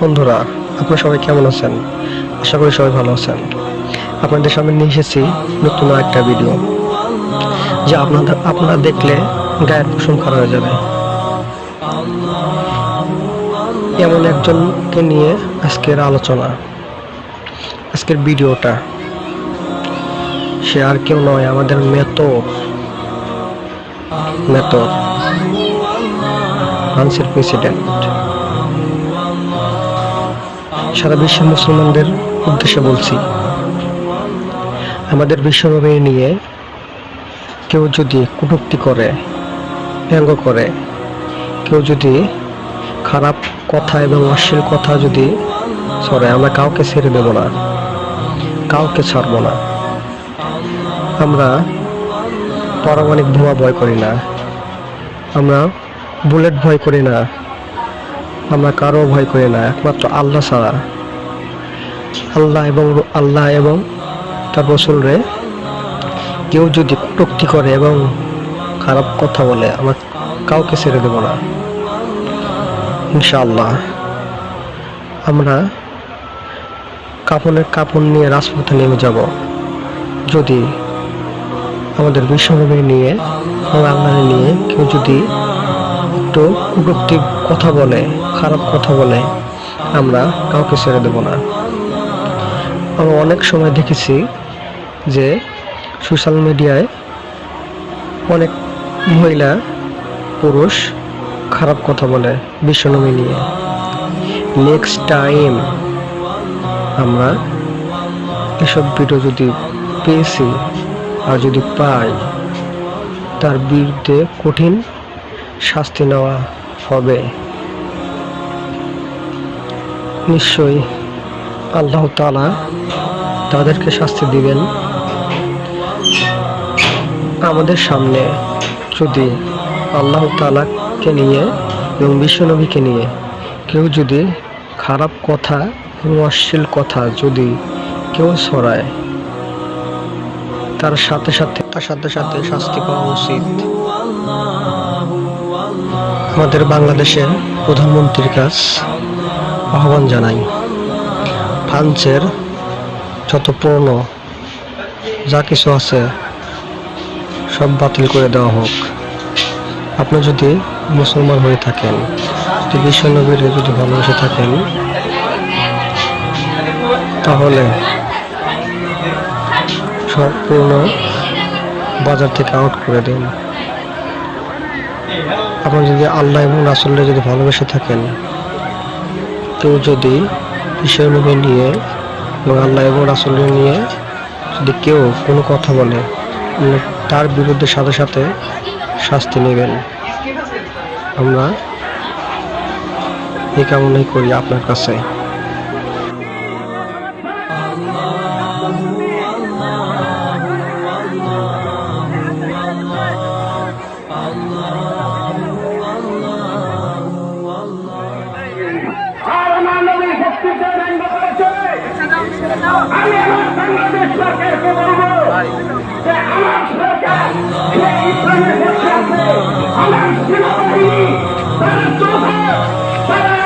বন্ধুরা, আপনারা সবাই কেমন আছেন? আশা করি সবাই ভালো আছেন। আপনাদের সামনে নিয়ে এসেছি নতুন একটা ভিডিও যা আপনাদের, আপনারা দেখলে গায়ের কুসুম খারাপ হয়ে যাবে। এমন একজনকে নিয়ে আজকের আলোচনা, আজকের ভিডিওটা সে আর কেউ নয়, আমাদের মেতর। মেতর, ফ্রান্সের প্রেসিডেন্ট সারা বিশ্বের মুসলমানদের উদ্দেশ্যে বলছি, আমাদের বিশ্বনবী নিয়ে কেউ যদি কটূক্তি করে, ব্যঙ্গ করে, কেউ যদি খারাপ কথা এবং অশ্লীল কথা যদি সরে আমরা কাউকে ছেড়ে দেব না, কাউকে ছাড়ব না। আমরা পারমাণিক বোমা ভয় করি না, আমরা বুলেট ভয় করি না আমরা কারও ভয় করি না, একমাত্র আল্লাহ ছাড়া। আল্লাহ এবং আল্লাহ এবং তার রসুলরে কেউ যদি কটূক্তি করে এবং খারাপ কথা বলে, আমরা কাউকে ছেড়ে দেব না। ইনশাআল্লাহ। আমরা কাপনের কাপড় নিয়ে রাজপথে নেমে যাব। যদি আমাদের বিশ্বনবী নিয়ে এবং আল্লাহ নিয়ে কেউ যদি একটু কটূক্তি কথা বলে খারাপ কথা বলে আমরা কাউকে ছেড়ে দেব না। আমরা অনেক সময় দেখেছি যে সোশ্যাল মিডিয়ায় অনেক মহিলা, পুরুষ খারাপ কথা বলে বিশ্বনবী নিয়ে। নেক্সট টাইম আমরা এসব ভিডিও যদি পেয়েছি আর যদি পাই, তার বিরুদ্ধে কঠিন শাস্তি নেওয়া হবে। নিশ্চয়ই আল্লাহ তালা তাদেরকে শাস্তি দিবেন। আমাদের সামনে যদি আল্লাহ তালাকে নিয়ে এবং বিশ্বনবীকে নিয়ে কেউ যদি খারাপ কথা এবং অশ্লীল কথা যদি কেউ ছড়ায়, তার সাথে সাথে, তার সাথে সাথে শাস্তি পাওয়া উচিত। আমাদের বাংলাদেশের প্রধানমন্ত্রীর কাছ আহ্বান জানাই। ফ্রান্সের যত পুরনো যা কিছু আছে সব বাতিল করে দেওয়া হোক। আপনি যদি মুসলমান হয়ে থাকেন, যদি বিশ্বনবীর যদি ভালোবেসে থাকেন, তাহলে সব সম্পূর্ণ বাজার থেকে আউট করে দিন। আপনি যদি আল্লাহ এবং রাসুল্লাহ যদি ভালোবেসে থাকেন কেউ যদি ঈশ্বর নবী নিয়ে এবং আল্লাহ এবং রাসুল্লাহ নিয়ে যদি কেউ কোনো কথা বলে তার বিরুদ্ধে সাথে সাথে শাস্তি নেবেন। আমরা এই কামনাই করি আপনার কাছে। আর আমি আমার বাংলাদেশ সরকারকে বলব যে আমার সরকার যে ইসলামের পক্ষে আছে আমার সেনাবাহিনী তারা চোখে